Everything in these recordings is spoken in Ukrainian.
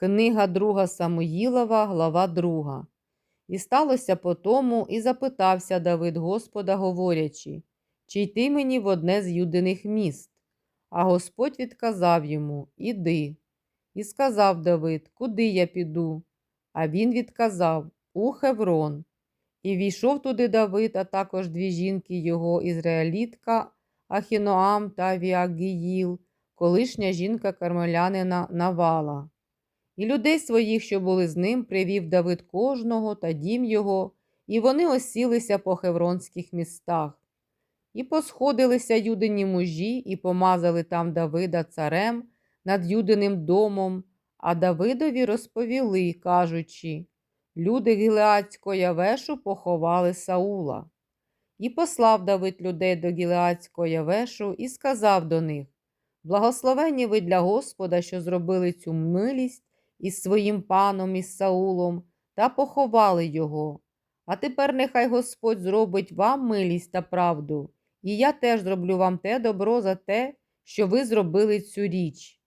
Книга друга Самуїлова, глава 2. І сталося по тому, і запитався Давид Господа, говорячи, чи йти мені в одне з юдиних міст? А Господь відказав йому Іди. І сказав Давид, Куди я піду? А він відказав У Хеврон. І війшов туди Давид, а також дві жінки його, ізраїлітка Ахіноам та Віагіїл, колишня жінка кармелянина Навала. І людей своїх, що були з ним, привів Давид кожного та дім його, і вони осілися по хевронських містах. І посходилися юдині мужі, і помазали там Давида царем над юдиним домом, а Давидові розповіли, кажучи, люди Гілеацького Явешу поховали Саула. І послав Давид людей до Гілеацького Явешу і сказав до них, Благословені ви для Господа, що зробили цю милість із своїм паном із Саулом, та поховали його. А тепер нехай Господь зробить вам милість та правду, і я теж зроблю вам те добро за те, що ви зробили цю річ.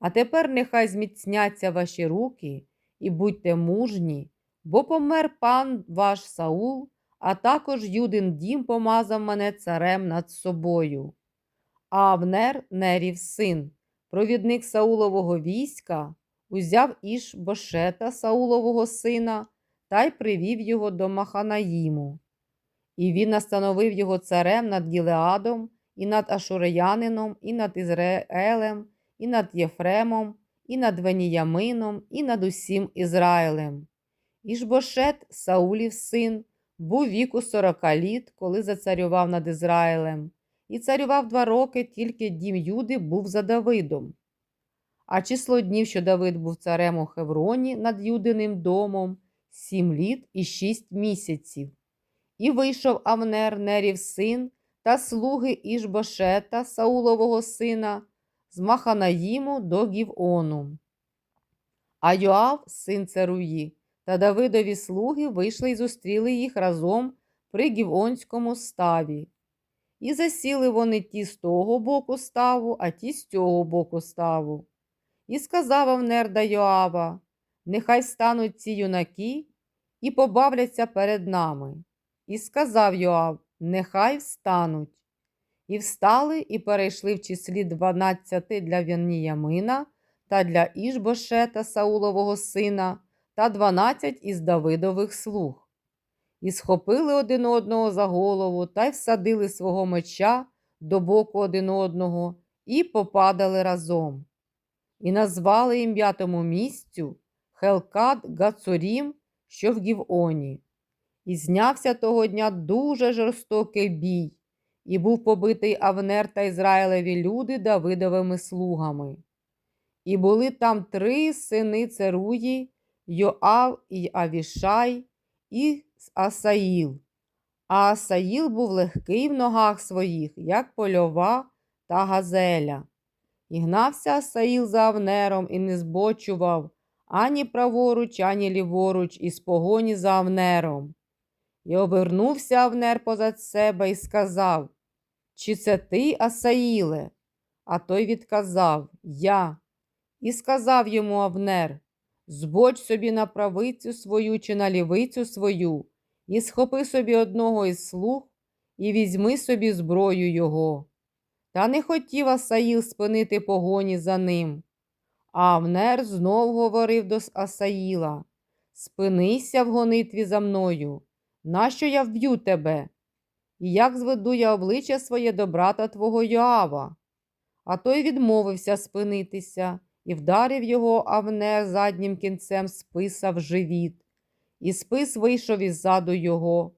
А тепер нехай зміцняться ваші руки і будьте мужні, бо помер пан ваш Саул, а також Юдин дім помазав мене царем над собою. А Авнер, Нерів син, провідник Саулового війська, узяв іш Бошета Саулового сина та й привів його до Маханаїму. І він настановив його царем над Гілеадом, і над Ашуреянином, і над Ізраїлем, і над Єфремом, і над Веніямином, і над усім Ізраїлем. Ішбошет, Саулів син, був віку сорока літ, коли зацарював над Ізраїлем, і царював два роки, тільки дім Юди був за Давидом. А число днів, що Давид був царем у Хевроні над Юдиним домом, сім літ і шість місяців. І вийшов Авнер, Нерів син, та слуги Ішбошета, Саулового сина, з Маханаїму до Гівону. А Йоав, син Церуї, та Давидові слуги вийшли і зустріли їх разом при Гівонському ставі. І засіли вони ті з того боку ставу, а ті з цього боку ставу. І сказав Авнер до Йоава, нехай встануть ці юнаки і побавляться перед нами. І сказав Йоав, нехай встануть. І встали, і перейшли в числі дванадцяти для Веніямина та для Ішбошета Саулового сина та дванадцять із Давидових слуг. І схопили один одного за голову та й всадили свого меча до боку один одного і попадали разом. І назвали ім'я тому місцю Хелкат Гацурім, що в Гівоні. І знявся того дня дуже жорстокий бій, і був побитий Авнер та Ізраїлеві люди Давидовими слугами. І були там три сини Церуї, Йоав і Авішай, і Асаїл. А Асаїл був легкий в ногах своїх, як польова та газеля. І гнався Асаїл за Авнером і не збочував ані праворуч, ані ліворуч, із погоні за Авнером. І обернувся Авнер позад себе і сказав, Чи це ти, Асаїле? А той відказав Я. І сказав йому Авнер Збоч собі на правицю свою чи на лівицю свою, і схопи собі одного із слуг, і візьми собі зброю його. Та не хотів Асаїл спинити погоні за ним. Авнер знов говорив до Асаїла Спинися в гонитві за мною, нащо я вб'ю тебе? І як зведу я обличчя своє до брата твого Йоава? А той відмовився спинитися і вдарив його Авнер заднім кінцем списа в живіт, і спис вийшов іззаду його,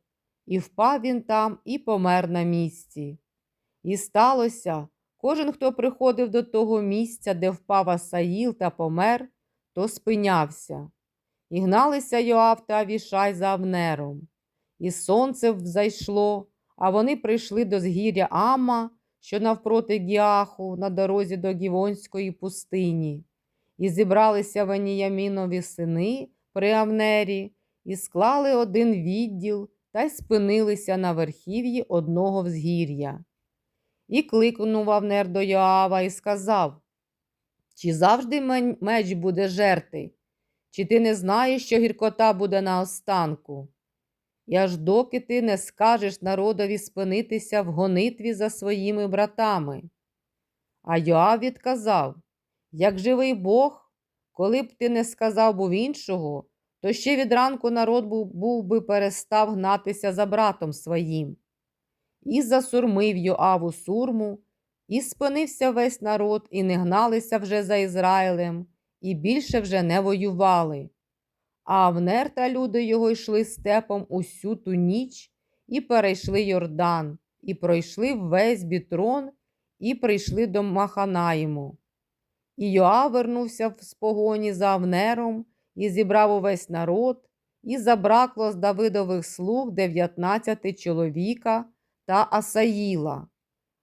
і впав він там і помер на місці. І сталося, кожен, хто приходив до того місця, де впав Асаїл та помер, то спинявся. І гналися Йоав та Авішай за Авнером. І сонце взайшло, а вони прийшли до згір'я Амма, що навпроти Гіаху, на дорозі до Гівонської пустині, і зібралися Веніямінові сини при Авнері, і склали один відділ та й спинилися на верхів'ї одного взгір'я. І кликнув Авнер до Йоава і сказав Чи завжди меч буде жерти? Чи ти не знаєш, що гіркота буде на останку? І аж доки ти не скажеш народові спинитися в гонитві за своїми братами. А Йоав відказав: Як живий Бог, коли б ти не сказав був іншого, то ще від ранку народ був, був би перестав гнатися за братом своїм. І засурмив Йоаву сурму, і спинився весь народ, і не гналися вже за Ізраїлем, і більше вже не воювали. А Авнер та люди його йшли степом усю ту ніч, і перейшли Йордан, і пройшли весь бітрон, і прийшли до Маханаїму. І Йоав вернувся в- з погоні за Авнером, і зібрав увесь народ, і забракло з Давидових слуг дев'ятнадцяти чоловіка та Асаїла.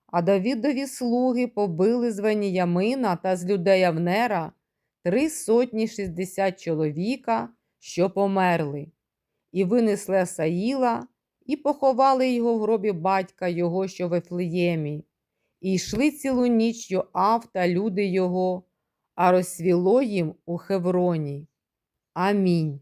А Давидові слуги побили з Веніямина та з людей Авнера три сотні шістдесят чоловіка, що померли, і винесли Асаїла, і поховали його в гробі батька його, що в Ефлеємі. І йшли цілу ніч Йоав та люди його, а розсвіло їм у Хевроні. Амінь.